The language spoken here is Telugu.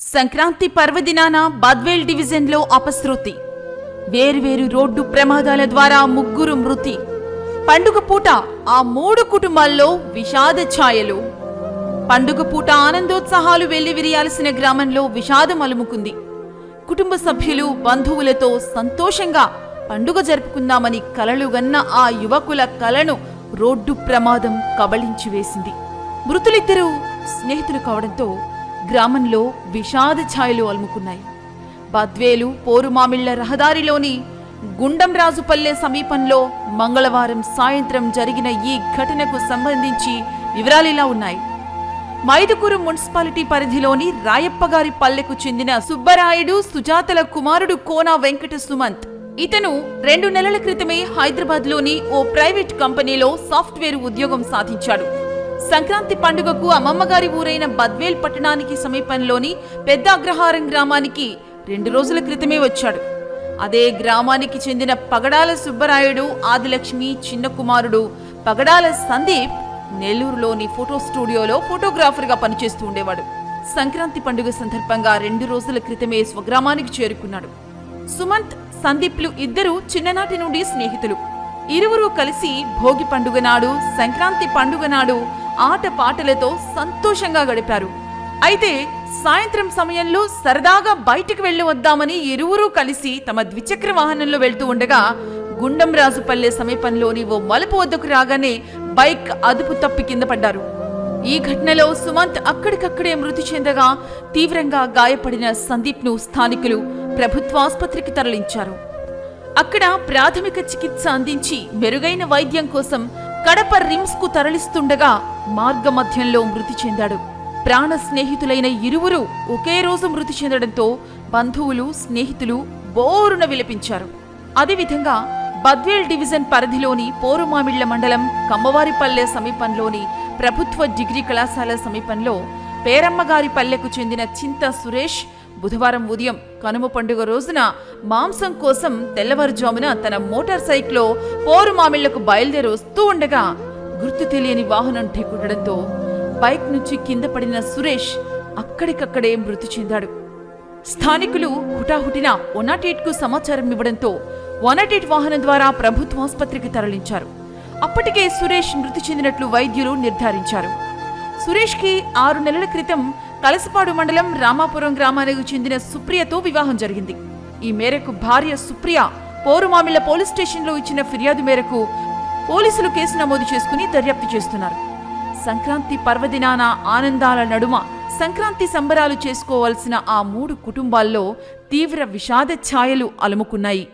సంక్రాంతి పర్వదినాన బద్వేల్ డివిజన్లో అపశృతి. వేర్వేరు రోడ్డు ప్రమాదాల ద్వారా ముగ్గురు మృతి. పండుగ పూట ఆ మూడు కుటుంబాల్లో విషాద ఛాయలు. పండుగ పూట ఆనందోత్సాహాలు వెల్లివిరియాల్సిన గ్రామంలో విషాదం అలుముకుంది. కుటుంబ సభ్యులు బంధువులతో సంతోషంగా పండుగ జరుపుకుందామని కలలుగన్న ఆ యువకుల కలను రోడ్డు ప్రమాదం కబళించి వేసింది. మృతులిద్దరూ స్నేహితులు కావడంతో గ్రామంలో విషాద ఛాయలు అలుముకున్నాయి. బద్వేలు పోరుమామిళ్ళ రహదారిలోని గుండంరాజుపల్లె సమీపంలో మంగళవారం సాయంత్రం జరిగిన ఈ ఘటనకు సంబంధించి వివరాలిలా ఉన్నాయి. మైదుకూరు మున్సిపాలిటీ పరిధిలోని రాయప్పగారి పల్లెకు చెందిన సుబ్బరాయుడు సుజాతల కుమారుడు కోనా వెంకట సుమంత్. ఇతను రెండు నెలల క్రితమే హైదరాబాద్లోని ఓ ప్రైవేట్ కంపెనీలో సాఫ్ట్వేర్ ఉద్యోగం సాధించాడు. సంక్రాంతి పండుగకు అమ్మమ్మగారి ఊరైన బద్వేల్ పట్టణానికి సమీపంలోని పెద్ద అగ్రహారం గ్రామానికి రెండు రోజుల క్రితమే వచ్చాడు. అదే గ్రామానికి చెందిన పగడాల సుబ్బరాయుడు ఆదిలక్ష్మి చిన్న కుమారుడు పగడాల సందీప్ నెల్లూరులోని ఫోటో స్టూడియోలో ఫోటోగ్రాఫర్గా పనిచేస్తూ ఉండేవాడు. సంక్రాంతి పండుగ సందర్భంగా రెండు రోజుల క్రితమే స్వగ్రామానికి చేరుకున్నాడు. సుమంత్ సందీప్లు ఇద్దరూ చిన్ననాటి నుండి స్నేహితులు. ఇరువురు కలిసి భోగి పండుగ నాడు సంక్రాంతి పండుగ నాడు ఆట పాటలతో సంతోషంగా గడిపారు. అయితే సాయంత్రం సమయంలో సరదాగా బయటికి వెళ్ళి వద్దామని ఇరువురూ కలిసి తమ ద్విచక్ర వాహనంలో వెళ్తూ ఉండగా గుండంరాజుపల్లె సమీపంలోని ఓ మలుపు వద్దకు రాగానే బైక్ అదుపు తప్పి కింద పడ్డారు. ఈ ఘటనలో సుమంత్ అక్కడికక్కడే మృతి చెందగా తీవ్రంగా గాయపడిన సందీప్ను స్థానికులు ప్రభుత్వాసుపత్రికి తరలించారు. అక్కడ ప్రాథమిక చికిత్స అందించి మెరుగైన వైద్యం కోసం కడప రిమ్స్కు తరలిస్తుండగా మార్గమధ్యంలో మృతి చెందాడు. ప్రాణ స్నేహితులైన ఇరువురు ఒకే రోజు మృతి చెందడంతో బంధువులు స్నేహితులు బోరున విలపించారు. అదేవిధంగా బద్వేల్ డివిజన్ పరిధిలోని పోరుమామిళ్ళ మండలం కమ్మవారిపల్లె సమీపంలోని ప్రభుత్వ డిగ్రీ కళాశాల సమీపంలో పేరమ్మగారి పల్లెకు చెందిన చింత సురేష్ బుధవారం ఉదయం కనుమ పండుగ రోజున మాంసం కోసం తెల్లవారుజామున తన మోటార్ సైకిల్లో పోరుమామిళ్ళకు బయలుదేరి వస్తూ ఉండగా గుర్తు తెలియని వాహనం ఢీకొట్టడంతో బైక్ నుంచి కింద పడిన సురేష్ అక్కడికక్కడే మృతి చెందాడు. స్థానికులు హుటాహుటిన కు సమాచారం ఇవ్వడంతో వనటేట్ వాహనం ద్వారా ప్రభుత్వ ఆసుపత్రికి తరలించారు. అప్పటికే సురేష్ మృతి చెందినట్లు వైద్యులు నిర్ధారించారు. సురేష్కి ఆరు నెలల క్రితం కలసపాడు మండలం రామాపురం గ్రామానికి చెందిన సుప్రియతో వివాహం జరిగింది. ఈ మేరకు భార్య సుప్రియ పోరుమామిళ్ళ పోలీస్ స్టేషన్లో ఇచ్చిన ఫిర్యాదు మేరకు పోలీసులు కేసు నమోదు చేసుకుని దర్యాప్తు చేస్తున్నారు. సంక్రాంతి పర్వదినాన ఆనందాల నడుమ సంక్రాంతి సంబరాలు చేసుకోవాల్సిన ఆ మూడు కుటుంబాల్లో తీవ్ర విషాద ఛాయలు అలుముకున్నాయి.